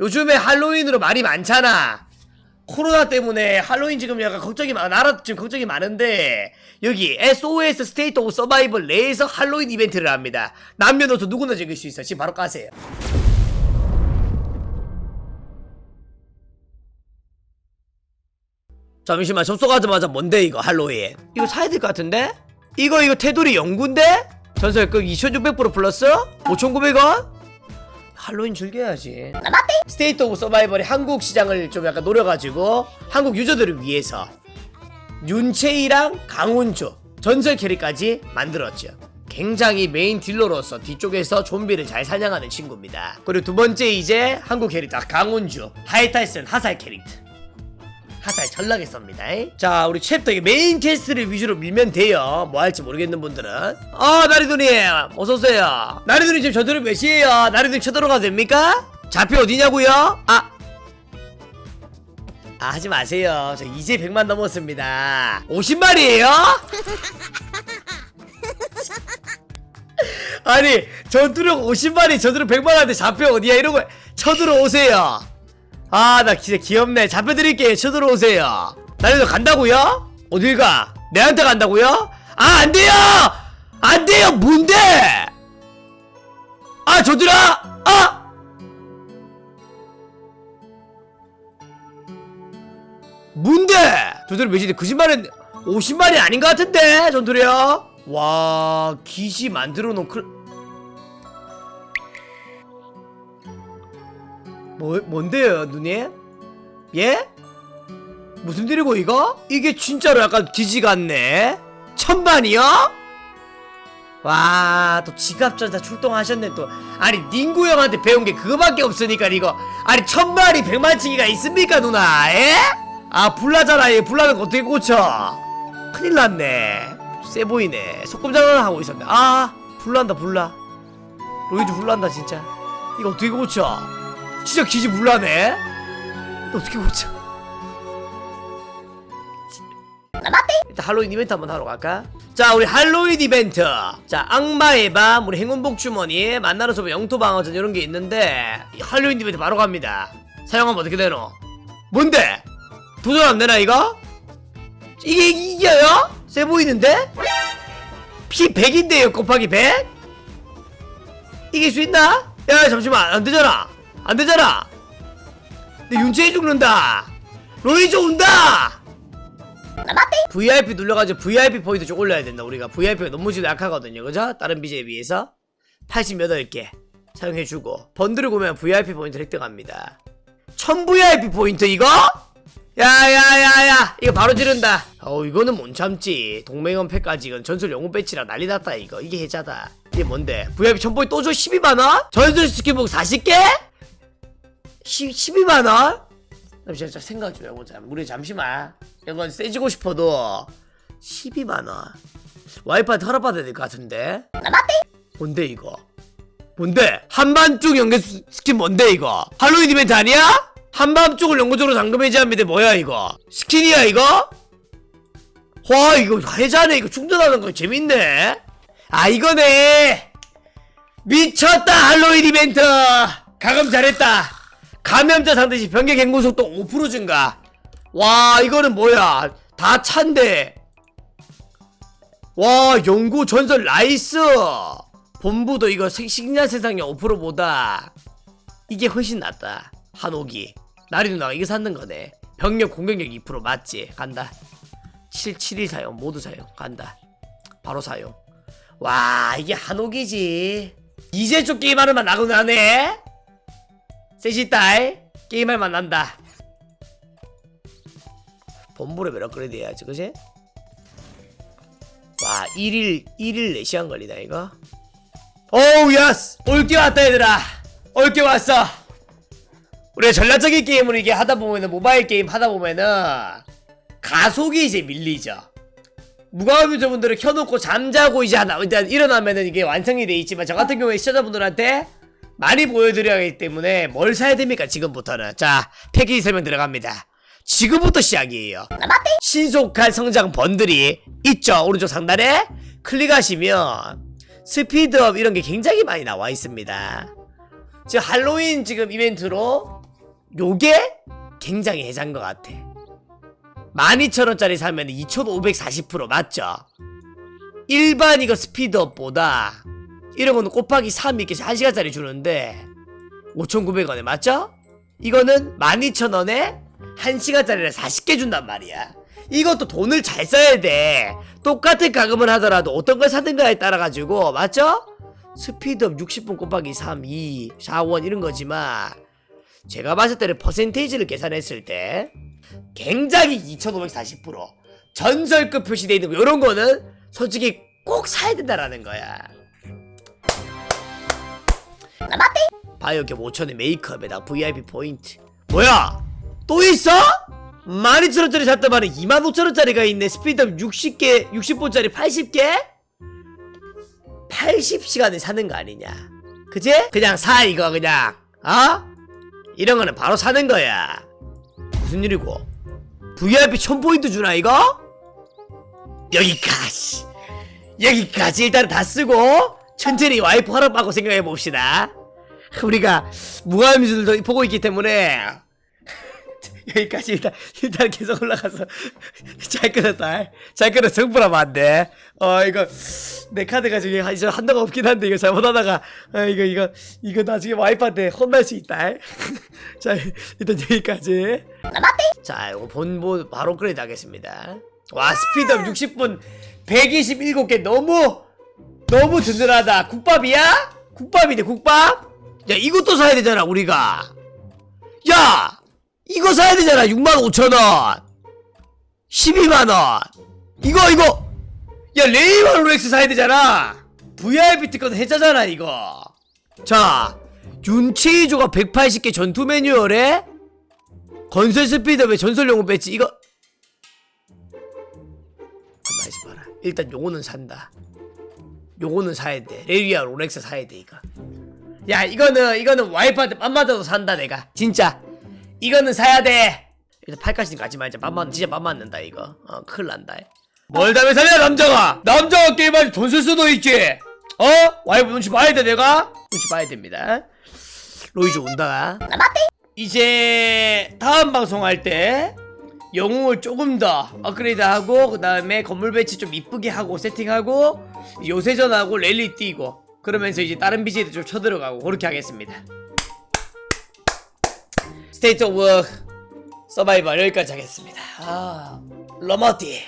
요즘에 할로윈으로 말이 많잖아. 코로나 때문에 할로윈 지금 약간 걱정이 많아. 나라 지금 걱정이 많은데 여기 SOS 스테이트 오브 서바이벌 내에서 할로윈 이벤트를 합니다. 남녀노소 누구나 즐길 수 있어. 지금 바로 까세요. 잠시만 접속하자마자 뭔데 이거 할로윈 이거 사야 될 것 같은데? 이거 이거 테두리 연구인데? 전설급 2600% 플러스? 5900원? 할로윈 즐겨야지. 스테이트 오브 서바이벌이 한국 시장을 좀 약간 노려가지고 한국 유저들을 위해서 윤채이랑 강훈주 전설 캐릭까지 만들었죠. 굉장히 메인 딜러로서 뒤쪽에서 좀비를 잘 사냥하는 친구입니다. 그리고 두 번째 이제 한국 캐릭터 강훈주 하이탈슨 하살 캐릭터 하살 전락에 썹니다. 자, 우리 챕터 메인 캐스트를 위주로 밀면 돼요. 뭐 할지 모르겠는 분들은. 아, 나리돈이 어서 오세요. 나리돈이 지금 저들은 몇 시에요? 나리돈이 쳐들어가도 됩니까? 좌표 어디냐고요? 아. 아, 하지 마세요. 저 이제 100만 넘었습니다. 50마리에요? 아니, 전투력 50마리, 전투력 100만한테 좌표 어디야? 이러고 쳐들어오세요. 아, 나 진짜 귀엽네. 잡혀드릴게요. 쳐들어오세요. 나리도 간다고요? 어딜 가? 내한테 간다고요? 아, 안 돼요! 안 돼요! 뭔데? 아, 저들아! 아! 뭔데? 저들은 몇인데 거짓말은 50마리 아닌 것 같은데? 전투력? 와, 기시 만들어 놓은 뭐, 뭔데요, 누님? 예? 무슨 일이고, 이거? 이게 진짜로 약간 기지 같네? 천만이요? 와, 또 지갑전사 출동하셨네, 또. 아니, 닝구 형한테 배운 게 그거밖에 없으니까, 이거. 아니, 천마리 백만치기가 있습니까, 누나? 예? 아, 불나잖아, 얘. 불나는 거 어떻게 고쳐? 큰일 났네. 세 보이네. 속금장을 하고 있었네. 아, 불난다, 불나. 로이즈 불난다, 진짜. 이거 어떻게 고쳐? 진짜 기지 물라네. 너 어떻게 고쳐? 일단 할로윈 이벤트 한번 하러 갈까? 자 우리 할로윈 이벤트 자 악마의 밤 우리 행운복 주머니 만나는 소비 영토 방어전 이런 게 있는데 이 할로윈 이벤트 바로 갑니다 사용하면 어떻게 되노? 뭔데? 도전 안 되나 이거? 이게 이겨요? 세 보이는데? 피 100인데요 곱하기 100? 이길 수 있나? 야 잠시만 안 되잖아 안 되잖아. 내 윤채이 죽는다. 로이즈 온다. VIP 눌러가지고 VIP 포인트 좀 올려야 된다 우리가. VIP가 너무 지도 약하거든요. 그죠? 다른 BJ에 비해서? 88개 사용해주고. 번들을 보면 VIP 포인트 획득합니다. 1000 VIP 포인트 이거? 야야야야. 이거 바로 지른다. 어 이거는 못 참지. 동맹원 팩까지 이건 전술 영웅 배치랑 난리 났다 이거. 이게 해자다. 이게 뭔데? VIP 1000포인트 또 줘? 12만원? 전술 스킬북 40개? 10, 12만원? 잠시만 저 생각 좀 해보자. 우리 잠시만. 이건 세지고 싶어도 12만원. 와이프한테 허락받아야 될 것 같은데. 뭔데 이거? 뭔데? 한밤중 연계 스- 스킨 뭔데 이거? 할로윈 이벤트 아니야? 한밤중을 영구적으로 잠금 해제합니다 뭐야 이거? 스킨이야 이거? 와 이거 해자네 이거 충전하는 거 재밌네. 아 이거네. 미쳤다 할로윈 이벤트. 가금 잘했다 감염자 상대 시 변경 행군 속도 5% 증가. 와 이거는 뭐야? 다 찬데. 와 연구 전설 라이스. 본부도 이거 생- 식량 세상의 5%보다 이게 훨씬 낫다. 한옥이. 나리 누나가 이거 샀는 거네. 병력 공격력 2% 맞지? 간다. 772 사용 모두 사용. 간다. 바로 사용. 와 이게 한옥이지. 이제 좀 게임하는 맛 나고 나네 셋이 딸 게임할 맛 난다. 본부를 몇 업그레이드 해야지 그지? 와 1일 1일 4시간 걸리다 이거? 오우 예스! 올게 왔다 얘들아. 올게 왔어. 우리가 전략적인 게임을 이게 하다 보면은 모바일 게임 하다 보면은 가속이 이제 밀리죠. 무과금 유저분들을 켜놓고 잠자고 이제 하나 일단 일어나면은 이게 완성이 돼 있지만 저 같은 경우에 시청자분들한테 많이 보여드려야 하기 때문에 뭘 사야 됩니까 지금부터는? 자 패키지 설명 들어갑니다. 지금부터 시작이에요. 신속한 성장 번들이 있죠 오른쪽 상단에? 클릭하시면 스피드업 이런 게 굉장히 많이 나와 있습니다. 지금 할로윈 지금 이벤트로 요게 굉장히 해자인 것 같아. 12,000원짜리 사면 2,540% 맞죠? 일반 이거 스피드업보다 거는 곱하기 3 이렇게 1시간짜리 주는데 5,900원에 맞죠? 이거는 12,000원에 1시간짜리를 40개 준단 말이야 이것도 돈을 잘 써야 돼 똑같은 가금을 하더라도 어떤 걸 사든가에 따라 가지고 맞죠? 스피드업 60분 곱하기 3, 2, 4원 이런 거지만 제가 봤을 때는 퍼센테이지를 계산했을 때 굉장히 2540% 전설급 표시되어 있는 거 이런 거는 솔직히 꼭 사야 된다라는 거야 바이오캡 5천원 메이크업에다 VIP 포인트 뭐야 또 있어? 12,000원짜리 샀더만은 25,000원짜리가 있네 스피드업 60개 60분짜리 80개? 80시간을 사는 거 아니냐 그지? 그냥 사 이거 그냥 어? 이런 거는 바로 사는 거야 무슨 일이고 VIP 1000포인트 주나 이거? 여기까지 여기까지 일단 다 쓰고 천천히 와이프 허락받고 생각해 봅시다. 우리가 무한미술도 보고 있기 때문에 여기까지 일단 일단 계속 올라가서 잘 끊었다. 잘 끊어. 정부라면 안 돼. 어 이거 내 카드가 지금 이제 한도가 없긴 한데 이거 잘못하다가 어, 이거 이거 이거 나중에 와이프한테 혼날 수 있다. 자 일단 여기까지. 자 이거 본보 바로 하겠습니다. 와 스피드업 60분 127개 너무 너무 든든하다. 국밥이야? 국밥이네 국밥? 야 이것도 사야 되잖아 우리가. 야 이거 사야 되잖아 65,000원. 12만원. 이거 이거. 야 레이먼 롤렉스 사야 되잖아. VIP 특권 해자잖아 이거. 자 윤체이조가 180개 전투 매뉴얼에 건설 스피드업의 전설 용어 배치 이거. 가만히 있어봐라. 일단 요거는 산다 요거는 사야 돼. 레리아 롤렉스 사야 돼 이거 야 이거는 이거는 와이프한테 맘 맞아도 산다 내가. 진짜. 이거는 사야 돼. 일단 팔까지는 가지 말자. 맘 맞, 진짜 맘 맞는다 이거. 어 큰일 난다. 뭘 담에 사냐 남자가? 남자가 게임할 돈쓸 수도 있지. 어? 와이프 눈치 봐야 돼 내가? 눈치 봐야 됩니다. 로이즈 온다. 이제 다음 방송할 때 영웅을 조금 더 업그레이드하고 그 다음에 건물 배치 좀 이쁘게 하고 세팅하고 요새전하고 랠리 뛰고 그러면서 이제 다른 BJ도 좀 쳐들어가고 그렇게 하겠습니다. 스테이트 오브 서바이벌 여기까지 하겠습니다. 아 러머티